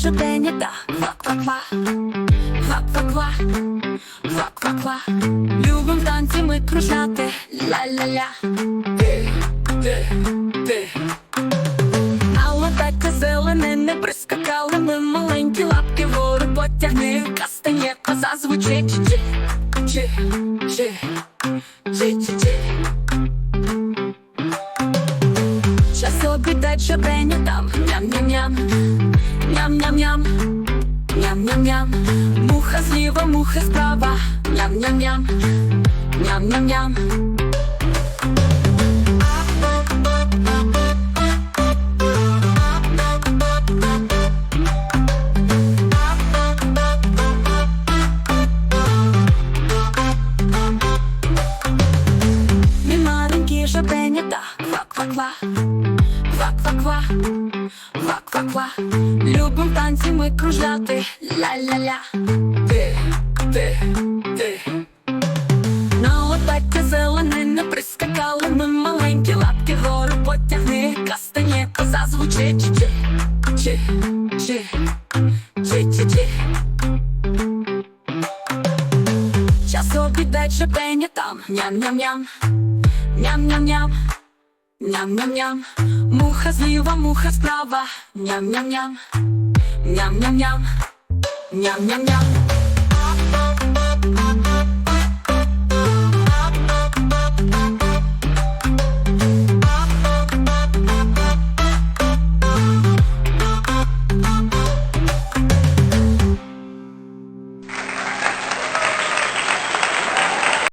щодення та ква-ква-ква, ква-ква-ква, ква-ква-ква. Любим танці ми кружляти, ля-ля-ля. Ти, ти, ти. Але таке зелене не прискакали. Ми маленькі лапки вгору потягни Кастання коза звучить. Чи чи чи чи чи чи. Час обідать щодення там. Ням-ням-ням. Ням-ням-ням Ням-ням-ням Муха зліва, муха справа. Ням-ням-ням Ням-ням-ням Ква-ква-ква. Ква-ква-ква. Ква-ква-ква Любим танці ми кружляти Ля-ля-ля. Ти, ти, ти На лопаті зелене не прискакали Ми маленькі лапки гору потягни. Кастанєко зазвучить. Чи, чи, чи, чи, чи, чи. Час обідать шипення там. Ням-ням-ням. Ням-ням-ням. Ням-ням-ням. Муха зліва, муха справа. Ням-ням-ням Ням-ням-ням Ням-ням-ням